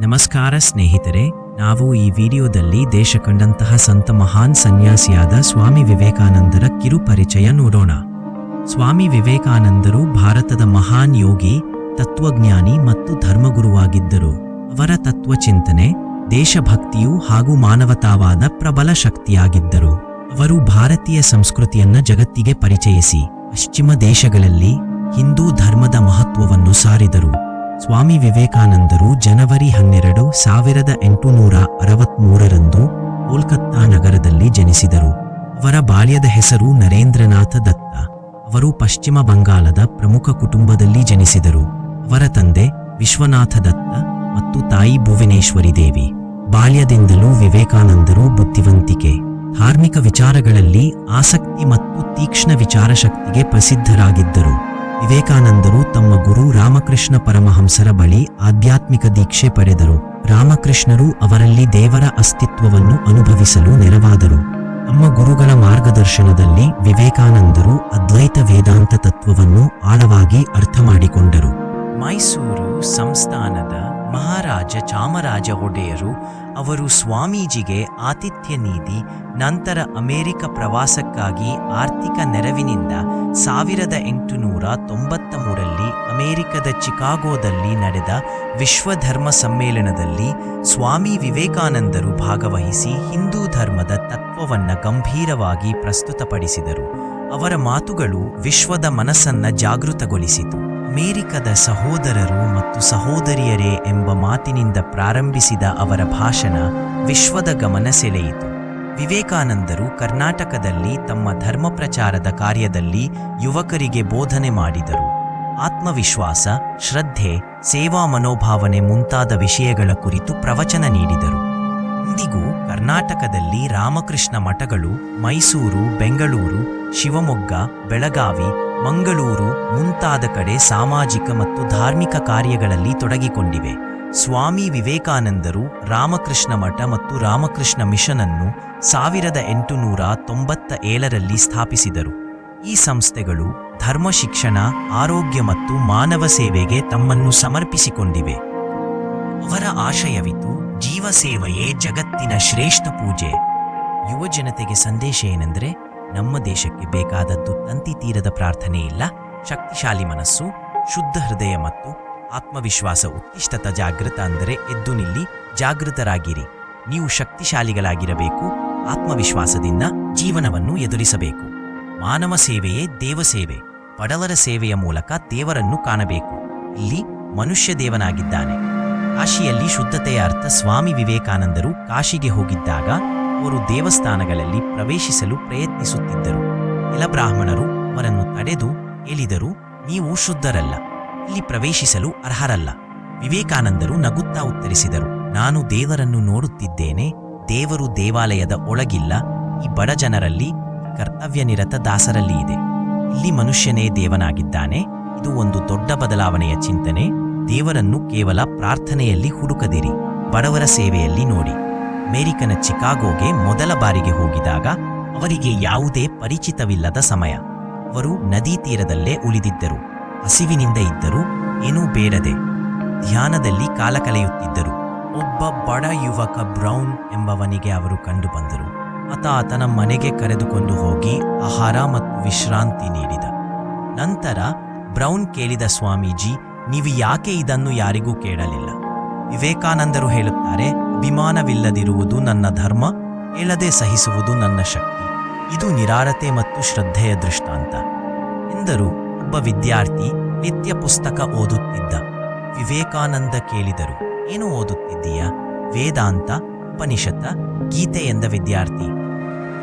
ನಮಸ್ಕಾರ ಸ್ನೇಹಿತರೆ, ನಾವು ಈ ವಿಡಿಯೋದಲ್ಲಿ ದೇಶ ಕಂಡಂತಹ ಸಂತ ಮಹಾನ್ ಸನ್ಯಾಸಿಯಾದ ಸ್ವಾಮಿ ವಿವೇಕಾನಂದರ ಕಿರುಪರಿಚಯ ನೋಡೋಣ. ಸ್ವಾಮಿ ವಿವೇಕಾನಂದರು ಭಾರತದ ಮಹಾನ್ ಯೋಗಿ, ತತ್ವಜ್ಞಾನಿ ಮತ್ತು ಧರ್ಮಗುರುವಾಗಿದ್ದರು. ಅವರ ತತ್ವಚಿಂತನೆ ದೇಶಭಕ್ತಿಯು ಹಾಗೂ ಮಾನವತಾವಾದ ಪ್ರಬಲ ಶಕ್ತಿಯಾಗಿದ್ದರು. ಅವರು ಭಾರತೀಯ ಸಂಸ್ಕೃತಿಯನ್ನ ಜಗತ್ತಿಗೆ ಪರಿಚಯಿಸಿ, ಪಶ್ಚಿಮ ದೇಶಗಳಲ್ಲಿ ಹಿಂದೂ ಧರ್ಮದ ಮಹತ್ವವನ್ನು ಸಾರಿದರು. ಸ್ವಾಮಿ ವಿವೇಕಾನಂದರು ಜನವರಿ ಹನ್ನೆರಡು ಸಾವಿರದ ಎಂಟುನೂರ ಅರವತ್ಮೂರರಂದು ಕೋಲ್ಕತ್ತಾ ನಗರದಲ್ಲಿ ಜನಿಸಿದರು. ಅವರ ಬಾಲ್ಯದ ಹೆಸರು ನರೇಂದ್ರನಾಥ ದತ್ತ. ಅವರು ಪಶ್ಚಿಮ ಬಂಗಾಳದ ಪ್ರಮುಖ ಕುಟುಂಬದಲ್ಲಿ ಜನಿಸಿದರು. ಅವರ ತಂದೆ ವಿಶ್ವನಾಥ ದತ್ತ ಮತ್ತು ತಾಯಿ ಭುವನೇಶ್ವರಿ ದೇವಿ. ಬಾಲ್ಯದಿಂದಲೂ ವಿವೇಕಾನಂದರು ಬುದ್ಧಿವಂತಿಕೆ. ಧಾರ್ಮಿಕ ವಿಚಾರಗಳಲ್ಲಿ ಆಸಕ್ತಿ ಮತ್ತು ತೀಕ್ಷ್ಣ ವಿಚಾರಶಕ್ತಿಗೆ ಪ್ರಸಿದ್ಧರಾಗಿದ್ದರು. ವಿವೇಕಾನಂದರು ತಮ್ಮ ಗುರು ರಾಮಕೃಷ್ಣ ಪರಮಹಂಸರ ಬಳಿ ಆಧ್ಯಾತ್ಮಿಕ ದೀಕ್ಷೆ ಪಡೆದರು. ರಾಮಕೃಷ್ಣರು ಅವರಲ್ಲಿ ದೇವರ ಅಸ್ತಿತ್ವವನ್ನು ಅನುಭವಿಸಲು ನೆರವಾದರು. ತಮ್ಮ ಗುರುಗಳ ಮಾರ್ಗದರ್ಶನದಲ್ಲಿ ವಿವೇಕಾನಂದರು ಅದ್ವೈತ ವೇದಾಂತ ತತ್ವವನ್ನು ಆಳವಾಗಿ ಅರ್ಥ ಮಾಡಿಕೊಂಡರು ಮೈಸೂರು ಸಂಸ್ಥಾನದ ಮಹಾರಾಜ ಚಾಮರಾಜ ಒಡೆಯರು ಅವರು ಸ್ವಾಮೀಜಿಗೆ ಆತಿಥ್ಯ ನೀಡಿ ನಂತರ ಅಮೆರಿಕ ಪ್ರವಾಸಕ್ಕಾಗಿ ಆರ್ಥಿಕ ನೆರವಿನಿಂದ ಸಾವಿರದ ಎಂಟುನೂರ ತೊಂಬತ್ತ ಮೂರಲ್ಲಿ ಅಮೆರಿಕದ ಚಿಕಾಗೋದಲ್ಲಿ ನಡೆದ ವಿಶ್ವಧರ್ಮ ಸಮ್ಮೇಳನದಲ್ಲಿ ಸ್ವಾಮಿ ವಿವೇಕಾನಂದರು ಭಾಗವಹಿಸಿ ಹಿಂದೂ ಧರ್ಮದ ತತ್ವವನ್ನು ಗಂಭೀರವಾಗಿ ಪ್ರಸ್ತುತಪಡಿಸಿದರು. ಅವರ ಮಾತುಗಳು ವಿಶ್ವದ ಮನಸ್ಸನ್ನು ಜಾಗೃತಗೊಳಿಸಿತು. ಅಮೆರಿಕದ ಸಹೋದರರು ಮತ್ತು ಸಹೋದರಿಯರೇ ಎಂಬ ಮಾತಿನಿಂದ ಪ್ರಾರಂಭಿಸಿದ ಅವರ ಭಾಷಣ ವಿಶ್ವದ ಗಮನ ಸೆಳೆಯಿತು. ವಿವೇಕಾನಂದರು ಕರ್ನಾಟಕದಲ್ಲಿ ತಮ್ಮ ಧರ್ಮ ಪ್ರಚಾರದ ಕಾರ್ಯದಲ್ಲಿ ಯುವಕರಿಗೆ ಬೋಧನೆ ಮಾಡಿದರು. ಆತ್ಮವಿಶ್ವಾಸ, ಶ್ರದ್ಧೆ, ಸೇವಾ ಮನೋಭಾವನೆ ಮುಂತಾದ ವಿಷಯಗಳ ಕುರಿತು ಪ್ರವಚನ ನೀಡಿದರು. ಇಂದಿಗೂ ಕರ್ನಾಟಕದಲ್ಲಿ ರಾಮಕೃಷ್ಣ ಮಠಗಳು ಮೈಸೂರು, ಬೆಂಗಳೂರು, ಶಿವಮೊಗ್ಗ, ಬೆಳಗಾವಿ ಮಂಗಳೂರು ಮುಂತಾದ ಕಡೆ ಸಾಮಾಜಿಕ ಮತ್ತು ಧಾರ್ಮಿಕ ಕಾರ್ಯಗಳಲ್ಲಿ ತೊಡಗಿಕೊಂಡಿವೆ. ಸ್ವಾಮಿ ವಿವೇಕಾನಂದರು ರಾಮಕೃಷ್ಣ ಮಠ ಮತ್ತು ರಾಮಕೃಷ್ಣ ಮಿಷನ್ ಅನ್ನು ಸಾವಿರದ ಎಂಟುನೂರ ತೊಂಬತ್ತ ಏಳರಲ್ಲಿ ಸ್ಥಾಪಿಸಿದರು. ಈ ಸಂಸ್ಥೆಗಳು ಧರ್ಮ ಶಿಕ್ಷಣ, ಆರೋಗ್ಯ ಮತ್ತು ಮಾನವ ಸೇವೆಗೆ ತಮ್ಮನ್ನು ಸಮರ್ಪಿಸಿಕೊಂಡಿವೆ. ಅವರ ಆಶಯವಿತು ಜೀವ ಸೇವೆಯೇ ಜಗತ್ತಿನ ಶ್ರೇಷ್ಠ ಪೂಜೆ. ಯುವ ಜನತೆಗೆ ಸಂದೇಶ ಏನೆಂದರೆ ನಮ್ಮ ದೇಶಕ್ಕೆ ಬೇಕಾದದ್ದು ತಂತಿ ತೀರದ ಪ್ರಾರ್ಥನೆ ಇಲ್ಲ. ಶಕ್ತಿಶಾಲಿ ಮನಸ್ಸು, ಶುದ್ಧ ಹೃದಯ ಮತ್ತು ಆತ್ಮವಿಶ್ವಾಸ ಉತ್ತಿಷ್ಟತ ಜಾಗೃತ ಅಂದರೆ ಎದ್ದು ನಿಲ್ಲಿ, ಜಾಗೃತರಾಗಿರಿ. ನೀವು ಶಕ್ತಿಶಾಲಿಗಳಾಗಿರಬೇಕು, ಆತ್ಮವಿಶ್ವಾಸದಿಂದ ಜೀವನವನ್ನು ಎದುರಿಸಬೇಕು. ಮಾನವ ಸೇವೆಯೇ ದೇವ ಸೇವೆ. ಬಡವರ ಸೇವೆಯ ಮೂಲಕ ದೇವರನ್ನು ಕಾಣಬೇಕು. ಇಲ್ಲಿ ಮನುಷ್ಯ ದೇವನಾಗಿದ್ದಾನೆ. ಕಾಶಿಯಲ್ಲಿ ಶುದ್ಧತೆಯ ಅರ್ಥ ಸ್ವಾಮಿ ವಿವೇಕಾನಂದರು ಕಾಶಿಗೆ ಹೋಗಿದ್ದಾಗ ಅವರು ದೇವಸ್ಥಾನಗಳಲ್ಲಿ ಪ್ರವೇಶಿಸಲು ಪ್ರಯತ್ನಿಸುತ್ತಿದ್ದರು. ಕೆಲ ಬ್ರಾಹ್ಮಣರು ಅವರನ್ನು ತಡೆದು ಹೇಳಿದರು, ನೀವು ಶುದ್ಧರಲ್ಲ, ಇಲ್ಲಿ ಪ್ರವೇಶಿಸಲು ಅರ್ಹರಲ್ಲ. ವಿವೇಕಾನಂದರು ನಗುತ್ತಾ ಉತ್ತರಿಸಿದರು, ನಾನು ದೇವರನ್ನು ನೋಡುತ್ತಿದ್ದೇನೆ, ದೇವರು ದೇವಾಲಯದ ಒಳಗಿಲ್ಲ, ಈ ಬಡ ಜನರಲ್ಲಿ ಕರ್ತವ್ಯನಿರತ ದಾಸರಲ್ಲಿ ಇದೆ. ಇಲ್ಲಿ ಮನುಷ್ಯನೇ ದೇವನಾಗಿದ್ದಾನೆ, ಇದು ಒಂದು ದೊಡ್ಡ ಬದಲಾವಣೆಯ ಚಿಂತನೆ, ದೇವರನ್ನು ಕೇವಲ ಪ್ರಾರ್ಥನೆಯಲ್ಲಿ ಹುಡುಕದಿರಿ, ಬಡವರ ಸೇವೆಯಲ್ಲಿ ನೋಡಿ. ಅಮೆರಿಕನ ಚಿಕಾಗೋಗೆ ಮೊದಲ ಬಾರಿಗೆ ಹೋಗಿದಾಗ ಅವರಿಗೆ ಯಾವುದೇ ಪರಿಚಿತವಿಲ್ಲದ ಸಮಯ. ಅವರು ನದಿ ತೀರದಲ್ಲೇ ಉಳಿದಿದ್ದರು. ಹಸಿವಿನಿಂದ ಇದ್ದರು ಏನೂ ಬೇಡದೆ ಧ್ಯಾನದಲ್ಲಿ ಕಾಲ ಕಳೆಯುತ್ತಿದ್ದರು. ಒಬ್ಬ ಬಡ ಯುವಕ ಬ್ರೌನ್ ಎಂಬವನಿಗೆ ಅವರು ಕಂಡುಬಂದರು ಆತ ಆತನ ಮನೆಗೆ ಕರೆದುಕೊಂಡು ಹೋಗಿ ಆಹಾರ ಮತ್ತು ವಿಶ್ರಾಂತಿ ನೀಡಿದ. ನಂತರ ಬ್ರೌನ್ ಕೇಳಿದ ಸ್ವಾಮೀಜಿ, ನೀವು ಯಾಕೆ ಇದನ್ನು ಯಾರಿಗೂ ಕೇಳಲಿಲ್ಲ? ವಿವೇಕಾನಂದರು ಹೇಳುತ್ತಾರೆ ಅಭಿಮಾನವಿಲ್ಲದಿರುವುದು ನನ್ನ ಧರ್ಮ, ಹೇಳದೆ ಸಹಿಸುವುದು ನನ್ನ ಶಕ್ತಿ. ಇದು ನಿರಾರತೆ ಮತ್ತು ಶ್ರದ್ಧೆಯ ದೃಷ್ಟಾಂತ. ಎಂದರು ಒಬ್ಬ ವಿದ್ಯಾರ್ಥಿ ನಿತ್ಯ ಪುಸ್ತಕ ಓದುತ್ತಿದ್ದ. ವಿವೇಕಾನಂದ ಕೇಳಿದರು, ಏನು ಓದುತ್ತಿದ್ದೀಯಾ? ವೇದಾಂತ ಉಪನಿಷತ್ತ ಗೀತೆ ಎಂದ ವಿದ್ಯಾರ್ಥಿ.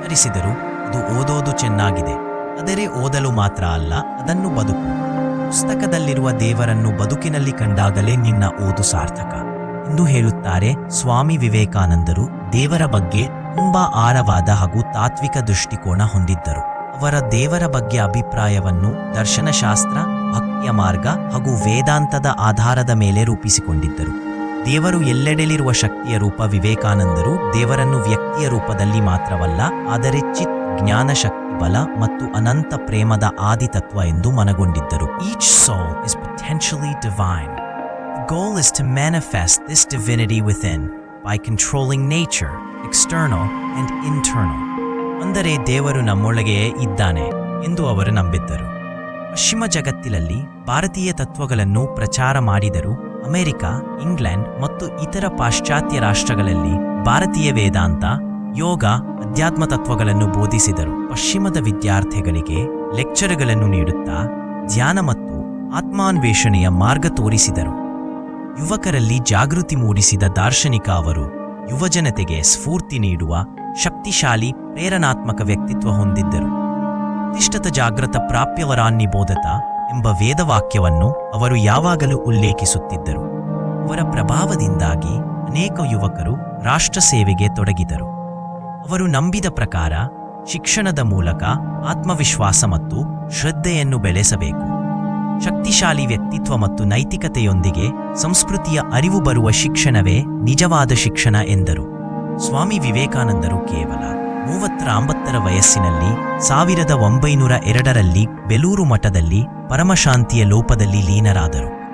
ಹರಿಸಿದರು ಅದು ಓದೋದು ಚೆನ್ನಾಗಿದೆ, ಆದರೆ ಓದಲು ಮಾತ್ರ ಅಲ್ಲ, ಅದನ್ನು ಬದುಕು. ಪುಸ್ತಕದಲ್ಲಿರುವ ದೇವರನ್ನು ಬದುಕಿನಲ್ಲಿ ಕಂಡಾಗಲೇ ನಿನ್ನ ಓದು ಸಾರ್ಥಕ. ಎಂದು ಹೇಳುತ್ತಾರೆ ಸ್ವಾಮಿ ವಿವೇಕಾನಂದರು. ದೇವರ ಬಗ್ಗೆ ತುಂಬಾ ಆಳವಾದ ಹಾಗೂ ತಾತ್ವಿಕ ದೃಷ್ಟಿಕೋನ ಹೊಂದಿದ್ದರು. ಅವರ ದೇವರ ಬಗ್ಗೆ ಅಭಿಪ್ರಾಯವನ್ನು ದರ್ಶನಶಾಸ್ತ್ರ, ಭಕ್ತಿಯ ಮಾರ್ಗ ಹಾಗೂ ವೇದಾಂತದ ಆಧಾರದ ಮೇಲೆ ರೂಪಿಸಿಕೊಂಡಿದ್ದರು. ದೇವರು ಎಲ್ಲೆಡೆಲಿರುವ ಶಕ್ತಿಯ ರೂಪ ವಿವೇಕಾನಂದರು. ದೇವರನ್ನು ವ್ಯಕ್ತಿಯ ರೂಪದಲ್ಲಿ ಮಾತ್ರವಲ್ಲ, ಆದರೆ ಚಿತ್, ಜ್ಞಾನ ಶಕ್ತಿ, ಬಲ ಮತ್ತು ಅನಂತ ಪ್ರೇಮದ ಆದಿತತ್ವ ಎಂದು ಮನಗೊಂಡಿದ್ದರು. Each song is potentially divine goal is to manifest this divinity within by controlling nature, external and internal. ಅಂದರೆ ದೇವರು ನಮ್ಮೊಳಗೆಯೇ ಇದ್ದಾನೆ ಎಂದು ಅವರು ನಂಬಿದ್ದರು. ಪಶ್ಚಿಮ ಜಗತ್ತಿನಲ್ಲಿ ಭಾರತೀಯ ತತ್ವಗಳನ್ನು ಪ್ರಚಾರ ಮಾಡಿದರು ಅಮೆರಿಕ ಇಂಗ್ಲೆಂಡ್ ಮತ್ತು ಇತರ ಪಾಶ್ಚಾತ್ಯ ರಾಷ್ಟ್ರಗಳಲ್ಲಿ ಭಾರತೀಯ ವೇದಾಂತ ಯೋಗ ಅಧ್ಯಾತ್ಮ ತತ್ವಗಳನ್ನು ಬೋಧಿಸಿದರು. ಪಶ್ಚಿಮದ ವಿದ್ಯಾರ್ಥಿಗಳಿಗೆ ಲೆಕ್ಚರ್ಗಳನ್ನು ನೀಡುತ್ತಾ ಧ್ಯಾನ ಮತ್ತು ಆತ್ಮಾನ್ವೇಷಣೆಯ ಮಾರ್ಗ ತೋರಿಸಿದರು. ಯುವಕರಲ್ಲಿ ಜಾಗೃತಿ ಮೂಡಿಸಿದ ದಾರ್ಶನಿಕ ಅವರು ಯುವಜನತೆಗೆ ಸ್ಫೂರ್ತಿ ನೀಡುವ ಶಕ್ತಿಶಾಲಿ, ಪ್ರೇರಣಾತ್ಮಕ ವ್ಯಕ್ತಿತ್ವ ಹೊಂದಿದ್ದರು. ತಿಷ್ಟತ ಜಾಗೃತ ಪ್ರಾಪ್ಯವರಾನ್ನಿ ಬೋಧತ ಎಂಬ ವೇದವಾಕ್ಯವನ್ನು ಅವರು ಯಾವಾಗಲೂ ಉಲ್ಲೇಖಿಸುತ್ತಿದ್ದರು. ಅವರ ಪ್ರಭಾವದಿಂದಾಗಿ ಅನೇಕ ಯುವಕರು ರಾಷ್ಟ್ರ ಸೇವೆಗೆ ತೊಡಗಿದರು. ಅವರು ನಂಬಿದ ಪ್ರಕಾರ ಶಿಕ್ಷಣದ ಮೂಲಕ ಆತ್ಮವಿಶ್ವಾಸ ಮತ್ತು ಶ್ರದ್ಧೆಯನ್ನು ಬೆಳೆಸಬೇಕು. ಶಕ್ತಿಶಾಲಿ ವ್ಯಕ್ತಿತ್ವ ಮತ್ತು ನೈತಿಕತೆಯೊಂದಿಗೆ ಸಂಸ್ಕೃತಿಯ ಅರಿವು ಬರುವ ಶಿಕ್ಷಣವೇ ನಿಜವಾದ ಶಿಕ್ಷಣ ಎಂದರು. ಸ್ವಾಮಿ ವಿವೇಕಾನಂದರು ಕೇವಲ ಮೂವತ್ತರ ಅಂಬತ್ತರ ವಯಸ್ಸಿನಲ್ಲಿ ಸಾವಿರದ ಒಂಬೈನೂರ ಎರಡರಲ್ಲಿ ಬೆಲೂರು ಮಠದಲ್ಲಿ ಪರಮಶಾಂತಿಯ ಲೋಪದಲ್ಲಿ ಲೀನರಾದರು.